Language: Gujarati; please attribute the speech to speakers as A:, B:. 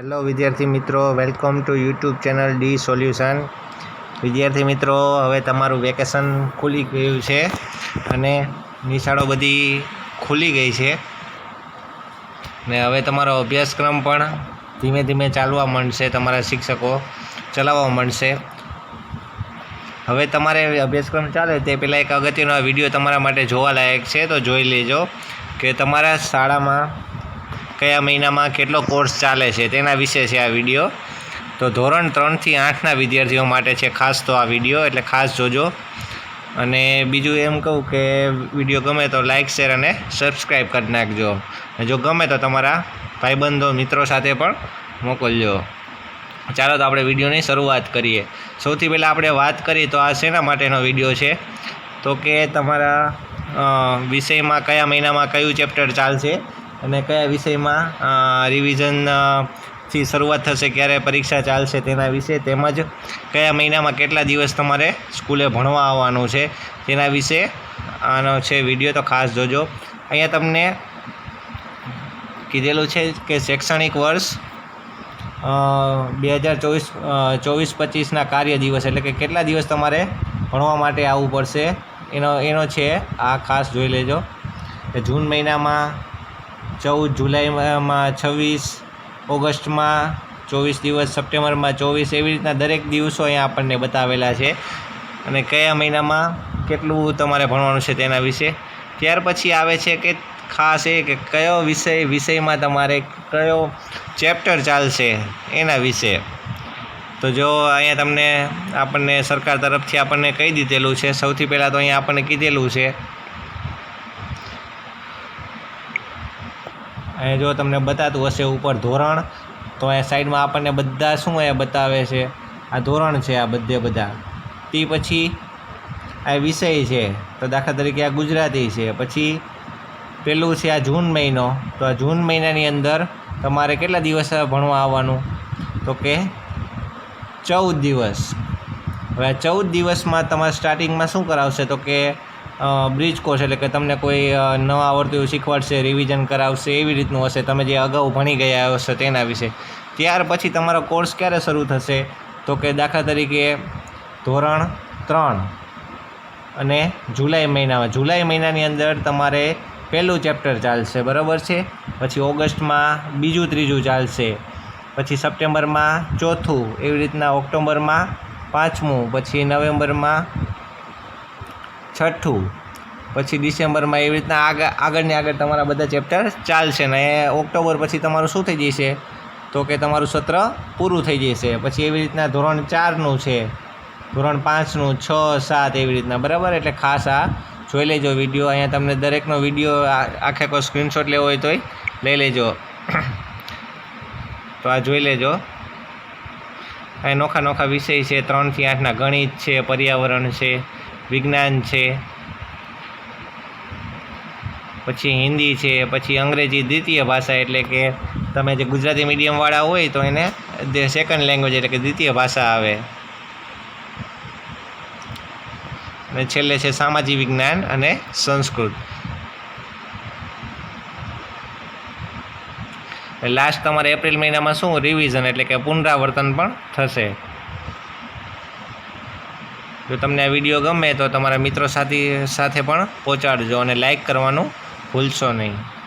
A: હેલો વિદ્યાર્થી મિત્રો. Welcome to YouTube channel D solution વિદ્યાર્થી મિત્રો, હવે તમારું વેકેશન ખુલી ગયું છે અને નિશાળો બધી ખુલી ગઈ છે. ને હવે તમારો અભ્યાસક્રમ પણ ધીમે ધીમે ચાલવા માંડશે તમારા શિક્ષકો. ચલાવવા માંડશે. હવે તમારે અભ્યાસક્રમ ચાલે તે પહેલાં એક અગત્યનો વીડિયો તમારા માટે જોવાલાયક છે, તો જોઈ લેજો કે તમારા શાળામાં કયા મહિનામાં કેટલો કોર્સ ચાલે છે તેના વિશે છે આ વીડિયો તો ધોરણ ત્રણથી આઠના વિદ્યાર્થીઓ માટે છે ખાસ તો આ વીડિયો એટલે ખાસ જોજો. અને બીજું એમ કહું કે વીડિયો ગમે તો લાઇક શેર અને સબસ્ક્રાઈબ કરી નાખજો. જો ગમે તો તમારા ભાઈબંધો, મિત્રો સાથે પણ મોકલજો. ચાલો તો આપણે વિડીયોની શરૂઆત કરીએ. સૌથી પહેલાં આપણે વાત કરીએ તો આ શેના માટેનો વીડિયો છે? તો કે તમારા વિષયમાં કયા મહિનામાં કયું ચેપ્ટર ચાલશે? અને કયા વિષયમાં રિવિઝનથી શરૂઆત થશે, ક્યારે પરીક્ષા ચાલશે તેના વિશે તેમજ કયા મહિનામાં કેટલા દિવસ તમારે સ્કૂલે ભણવા આવવાનું છે તેના વિશે આનો છે વીડિયો, તો ખાસ જોજો. અહીંયા તમને કીધેલું છે કે શૈક્ષણિક વર્ષ બે હજાર ચોવીસ ચોવીસ પચીસના કાર્ય દિવસ એટલે કે કેટલા દિવસ તમારે ભણવા માટે આવવું પડશે, એનો એનો છે આ ખાસ જોઈ લેજો. કે જૂન મહિનામાં ચૌદ જુલાઈમાં, છવ્વીસ ઓગસ્ટમાં, ચોવીસ દિવસ સપ્ટેમ્બરમાં, ચોવીસ એવી રીતના દરેક દિવસો અહીંયા આપણને બતાવેલા છે. અને કયા મહિનામાં કેટલું તમારે ભણવાનું છે તેના વિશે? ત્યાર પછી આવે છે કે ખાસ એ કે કયો વિષય, વિષયમાં તમારે કયો ચેપ્ટર ચાલશે એના વિશે. તો જો અહીંયા તમને આપણને સરકાર તરફથી આપણને કહી દીધેલું છે. સૌથી પહેલાં તો અહીંયા આપણને કીધેલું છે અહીંયા જો તમને બતાતું હશે ઉપર ધોરણ, તો અહીંયા સાઈડમાં આપણને બધા શું અહીંયા બતાવે છે? આ ધોરણ છે આ બધે બધા. તે પછી આ વિષય છે, તો દાખલા તરીકે આ ગુજરાતી છે. પછી પેલું છે આ જૂન મહિનો, તો આ જૂન મહિનાની અંદર તમારે કેટલા દિવસ ભણવા આવવાનું? તો કે ચૌદ દિવસ. હવે આ ચૌદ દિવસમાં તમારે સ્ટાર્ટિંગમાં શું કરાવશે? તો કે બ્રિજ કોર્સ એટલે કે તમને કોઈ નવા આવડતું શીખવાડશે રિવિઝન કરાવશે, એવી રીતનું હશે. તમે જે અગાઉ ભણી ગયા હશો તેના વિશે. ત્યાર પછી તમારો કોર્સ ક્યારે શરૂ થશે? તો કે દાખલા તરીકે ધોરણ ત્રણ અને જુલાઈ મહિનામાં. જુલાઈ મહિનાની અંદર તમારે પહેલું ચેપ્ટર ચાલશે. બરાબર છે? પછી ઓગસ્ટમાં બીજું ત્રીજું ચાલશે. પછી સપ્ટેમ્બરમાં ચોથું, એવી રીતના ઓક્ટોબરમાં પાંચમું, પછી નવેમ્બરમાં છઠ્ઠું. પછી ડિસેમ્બરમાં એવી રીતના આગળ આગળને આગળ તમારા બધા ચેપ્ટર ચાલશે ને ઓક્ટોબર પછી તમારું શું થઈ જશે? તો કે તમારું સત્ર પૂરું થઈ જશે. પછી એવી રીતના ધોરણ ચારનું છે, ધોરણ પાંચનું છ, સાત એવી રીતના. બરાબર? એટલે ખાસ આ જોઈ લેજો વીડિયો. અહીંયા તમને દરેકનો વીડિયો આખે કોઈ સ્ક્રીનશોટ લેવો હોય તોય લઈ લેજો. તો આ જોઈ લેજો. અહીં નોખા નોખા વિષય છે. ત્રણથી આઠના ગણિત છે, પર્યાવરણ છે વિજ્ઞાન છે. પછી હિન્દી છે, પછી અંગ્રેજી દ્વિતીય ભાષા એટલે કે તમે જે ગુજરાતી મીડિયમવાળા હોય તો એને સેકન્ડ લેંગ્વેજ એટલે કે દ્વિતીય ભાષા આવે. અને છેલ્લે છે સામાજિક વિજ્ઞાન અને સંસ્કૃત. લાસ્ટ તમારે એપ્રિલ મહિનામાં શું રિવિઝન એટલે કે પુનરાવર્તન પણ થશે. જો તમને આ વીડિયો ગમે તો તમારા મિત્રો સાથી સાથે પણ પહોંચાડજો અને લાઇક કરવાનું ભૂલશો નહીં.